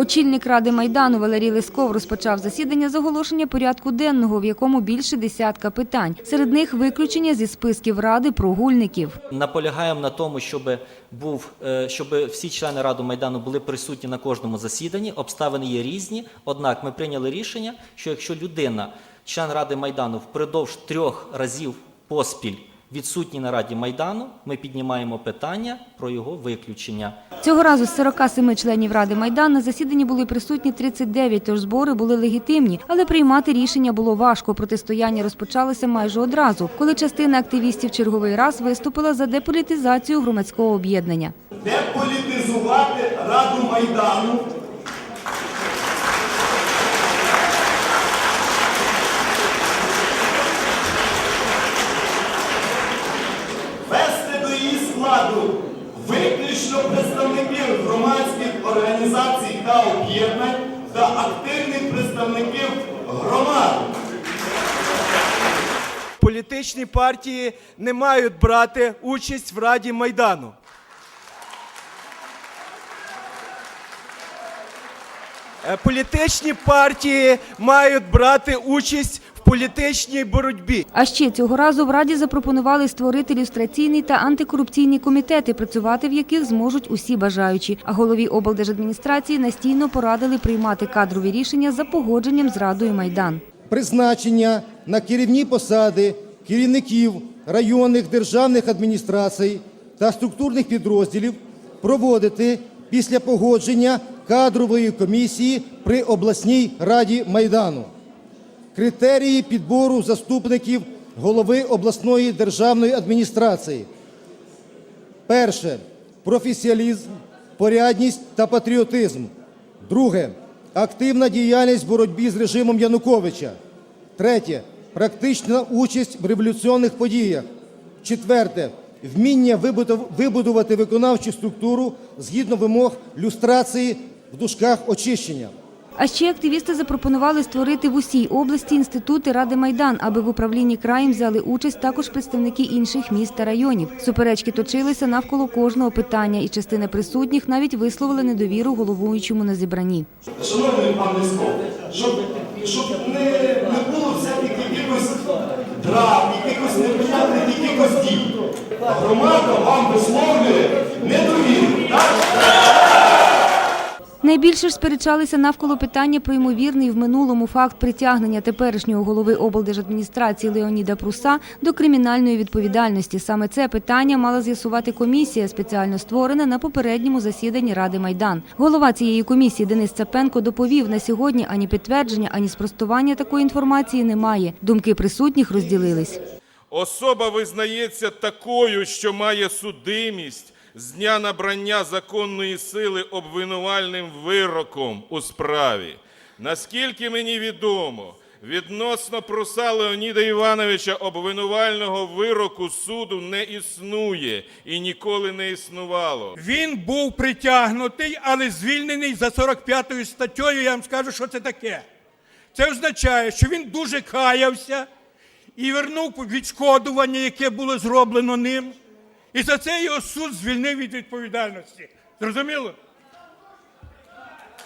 Очільник ради майдану Валерій Лесков розпочав засідання з оголошення порядку денного, в якому більше десятка питань. Серед них виключення зі списків ради прогульників. Наполягаємо на тому, щоб був е, щоб всі члени ради майдану були присутні на кожному засіданні. Обставини є різні. Однак ми прийняли рішення, що якщо людина, член ради майдану, впродовж трьох разів поспіль відсутній на раді майдану, ми піднімаємо питання про його виключення. Цього разу з 47 членів ради майдан на засіданні були присутні 39, тож збори були легітимні, але приймати рішення було важко. Протистояння розпочалося майже одразу, коли частина активістів черговий раз виступила за деполітизацію громадського об'єднання. деполітизувати Раду Майдану. Та об'єднань та активних представників громади. Політичні партії не мають брати участь в Раді Майдану. Е, Політичні партії мають брати участь в політичній боротьбі. А ще цього разу в раді запропонували створити люстраційний та антикорупційні комітети, працювати в яких зможуть усі бажаючі. А голові облдержадміністрації настійно порадили приймати кадрові рішення за погодженням з радою майдан. призначення на керівні посади керівників районних державних адміністрацій та структурних підрозділів проводити після погодження кадрової комісії при обласній раді Майдану. Критерії підбору заступників голови обласної державної адміністрації. Перше професіоналізм, порядність та патріотизм. Друге активна діяльність в боротьбі з режимом Януковича. Третє практична участь в революційних подіях. Четверте вміння вибудувати виконавчу структуру згідно вимог люстрації в дужках очищення. А ще активісти запропонували створити в усій області інститути Ради Майдан, аби в управлінні краєм взяли участь також представники інших міст та районів. Суперечки точилися навколо кожного питання, і частина присутніх навіть висловили недовіру головуючому на зібранні. Шановний пан Лесков, щоб, щоб не, не було всяких якихось драк, якихось неприятних якихось дій. Громада вам висловлює Найбільше ж сперечалися навколо питання про ймовірний в минулому факт притягнення теперішнього голови облдержадміністрації Леоніда Пруса до кримінальної відповідальності. Саме це питання мала з'ясувати комісія, спеціально створена на попередньому засіданні Ради Майдан. Голова цієї комісії Денис Цапенко доповів, на сьогодні ані підтвердження, ані спростування такої інформації немає. Думки присутніх розділились. Особа визнається такою, що має судимість з дня набрання законної сили обвинувальним вироком у справі. Наскільки мені відомо, відносно проса Леоніда Івановича обвинувального вироку суду не існує і ніколи не існувало. Він був притягнутий, але звільнений за 45 статтею. Я вам скажу, що це таке. Це означає, що він дуже каявся і вернув відшкодування, яке було зроблено ним. І за це його суд звільнив від відповідальності. Зрозуміло?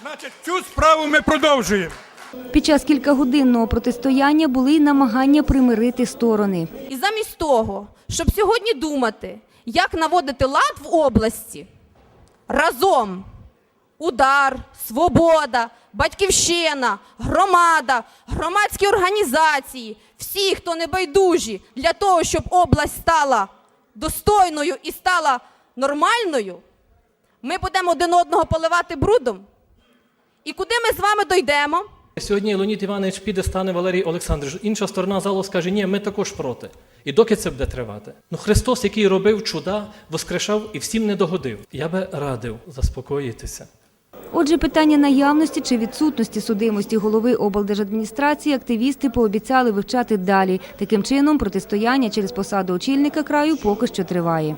Значить, цю справу ми продовжуємо. Під час кількагодинного протистояння були й намагання примирити сторони. І замість того, щоб сьогодні думати, як наводити лад в області, разом удар, свобода, батьківщина, громада, громадські організації, всі, хто не байдужі для того, щоб область стала достойною і стала нормальною, ми будемо один одного поливати брудом. І куди ми з вами дойдемо? Сьогодні Леонід Іванович піде, стане Валерій Олександрович. Інша сторона залу скаже, ні, ми також проти. І доки це буде тривати? Ну Христос, який робив чуда, воскрешав і всім не догодив. Я би радив заспокоїтися. Отже, питання наявності чи відсутності судимості голови облдержадміністрації активісти пообіцяли вивчати далі. Таким чином, протистояння через посаду очільника краю поки що триває.